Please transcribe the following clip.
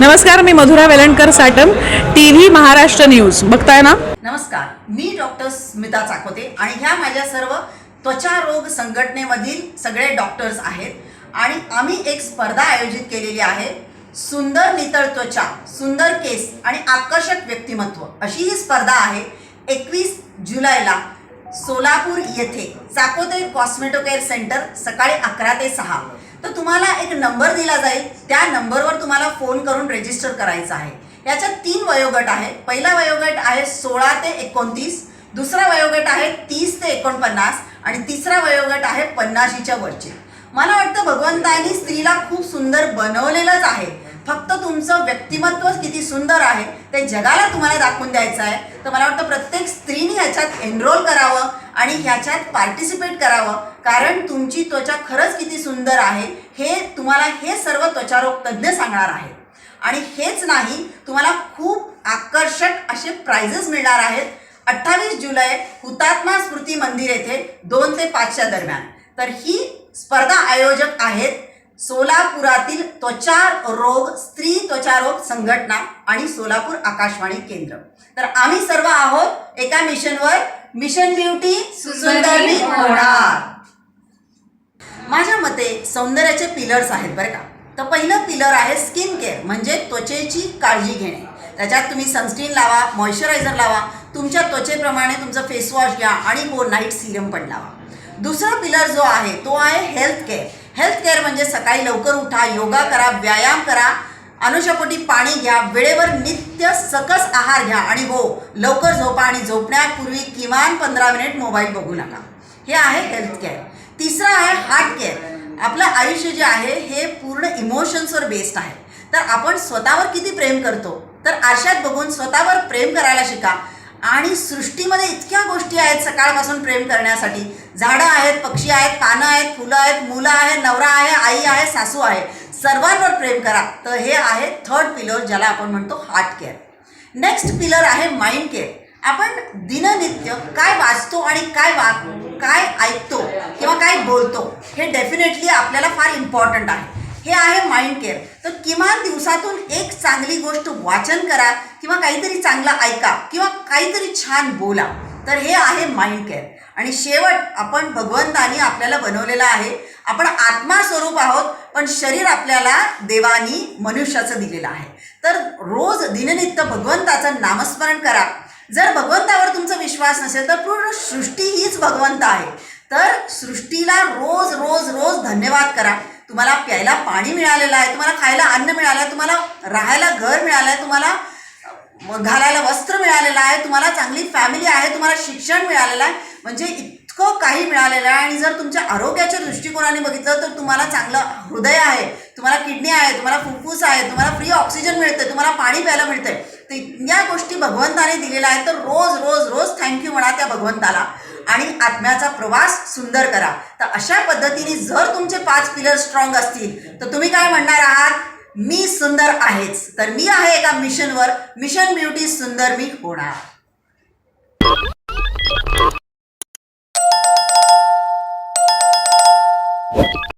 नमस्कार मी Madhura Velankar Satam T V Maharashtra news. बघताय ना? नमस्कार मी डॉक्टर स्मिता चाकोते आणि ह्या माझ्या सर्व त्वचा रोग संघटनेमधील सगळे डॉक्टर्स आहेत आणि आम्ही एक स्पर्धा आयोजित केलेली आहे सुंदर नितळ त्वचा सुंदर केस आणि आकर्षक व्यक्तिमत्व अशी ही स्पर्धा आहे एकवीस जुलैला सोलापूर येथे चाकोते कॉस्मेटोकेअर सेंटर सकाळी अकरा ते सहा. तर तुम्हाला एक नंबर दिला जाईल. त्या नंबरवर तुम्हाला फोन करून रजिस्टर करायचा आहे. याच्यात तीन वयोगट आहे. पहिला वयोगट आहे सोळा ते एकोणतीस. दुसरा वयोगट आहे तीस ते एकोणपन्नास. आणि तिसरा वयोगट आहे पन्नाशीच्या वरचे. मला वाटतं भगवंतानी स्त्रीला खूप सुंदर बनवलेलंच आहे. फक्त तुमचं व्यक्तिमत्व किती सुंदर आहे ते जगाला तुम्हाला दाखवून द्यायचं आहे. तर मला वाटतं प्रत्येक स्त्रीने ह्याच्यात एनरोल करावं आणि ह्याच्यात पार्टिसिपेट करावं. कारण तुमची त्वचा खरंच किती सुंदर आहे. हे तुम्हाला हे सर्व त्वचारोग तज्ज्ञ सांगणार आहेत. आणि हेच नाही तुम्हाला खूप आकर्षक असे प्राइजेस मिळणार आहेत. अठ्ठावीस जुलै हुतात्मा स्मृती मंदिर येथे दोन ते पाचच्या दरम्यान. तर ही स्पर्धा आयोजक आहेत सोलापुरातील त्वचा रोग स्त्री त्वचारोग संघटना आणि सोलापूर आकाशवाणी केंद्र. तर आम्ही सर्व आहोत एका मिशनवर मिशन ब्युटी सुंदरनी होणार. मते सौंदर्याचे पिलर्स आहेत बरं का. तर पहिलं पिलर आहे स्किन केअर म्हणजे त्वचेची काळजी घेणे. त्याच्यात तुम्ही सनस्क्रीन लावा मॉइश्चरायझर लावा तुमच्या त्वचेप्रमाणे तुमचं फेसवॉश घ्या आणि हो नाईट सिरम पण लावा. दुसरा पिलर जो आहे तो आहे हेल्थ केअर हेल्थ केअर म्हणजे सकाळी लवकर उठा योगा करा व्यायाम करा अनुषपोटी पाणी घ्या वेळेवर नित्य सकस आहार घ्या आणि हो लवकर झोपा आणि झोपण्यापूर्वी किमान पंधरा मिनिट मोबाईल बघू नका. हे आहे हेल्थ केअर तिसरं आहे हार्ट केअर आपलं आयुष्य जे आहे हे पूर्ण इमोशन्सवर बेस्ड आहे. तर आपण स्वतःवर किती प्रेम करतो? तर आरशात बघून स्वतःवर प्रेम करायला शिका. आणि सृष्टीमध्ये इतक्या गोष्टी आहेत सकाळपासून प्रेम करण्यासाठी. झाडं आहेत पक्षी आहेत पानं आहेत फुलं आहेत मुलं आहे नवरा आहे आई आहे सासू आहे. सर्वांवर प्रेम करा. तर हे आहे थर्ड पिलर ज्याला आपण म्हणतो हार्ट केअर नेक्स्ट पिलर आहे माइंड केअर आपण दिननित्य काय वाचतो आणि काय वा काय ऐकतो किंवा काय बोलतो? हे डेफिनेटली आपल्याला फार इम्पॉर्टंट आहे. हे आहे माइंड केअर तर किमान दिवसातून एक चांगली गोष्ट वाचन करा किंवा काहीतरी चांगलं ऐका किंवा काहीतरी छान बोला. तर हे आहे माइंड केअर आणि शेवट आपण भगवंतानी आपल्याला बनवलेलं आहे. आपण आत्मा स्वरूप आहोत पण शरीर आपल्याला देवानी मनुष्याचं दिलेलं आहे. तर रोज दिननित्य भगवंताचं नामस्मरण करा. जर भगवंतावर तुमचा विश्वास नसेल तर पूर्ण सृष्टी हीच भगवंत आहे. तर सृष्टीला रोज रोज रोज धन्यवाद करा. तुम्हाला प्यायला पाणी मिळालेलं आहे तुम्हाला खायला अन्न मिळालं आहे तुम्हाला राहायला घर मिळालं आहे तुम्हाला घालायला वस्त्र मिळालेलं आहे तुम्हाला चांगली फॅमिली आहे तुम्हाला शिक्षण मिळालेलं आहे म्हणजे इतकं काही मिळालेलं आहे. आणि जर तुमच्या आरोग्याच्या दृष्टिकोनाने बघितलं तर तुम्हाला चांगलं हृदय आहे तुम्हाला किडनी आहे तुम्हाला फुफ्फुस आहे तुम्हाला फ्री ऑक्सिजन मिळतं तुम्हाला पाणी प्यायला मिळतंय. तर या गोष्टी भगवंताने दिलेल्या आहेत. तर रोज रोज रोज थँक्यू म्हणा त्या भगवंताला. आणि आत्म्याचा प्रवास सुंदर करा. तर अशा पद्धतीने जर तुमचे पाच पिलर स्ट्रॉंग असतील तर तुम्ही काय म्हणणार आहात? मी सुंदर आहेच. तर मी आहे एका मिशनवर मिशन ब्युटी सुंदर मी होणार.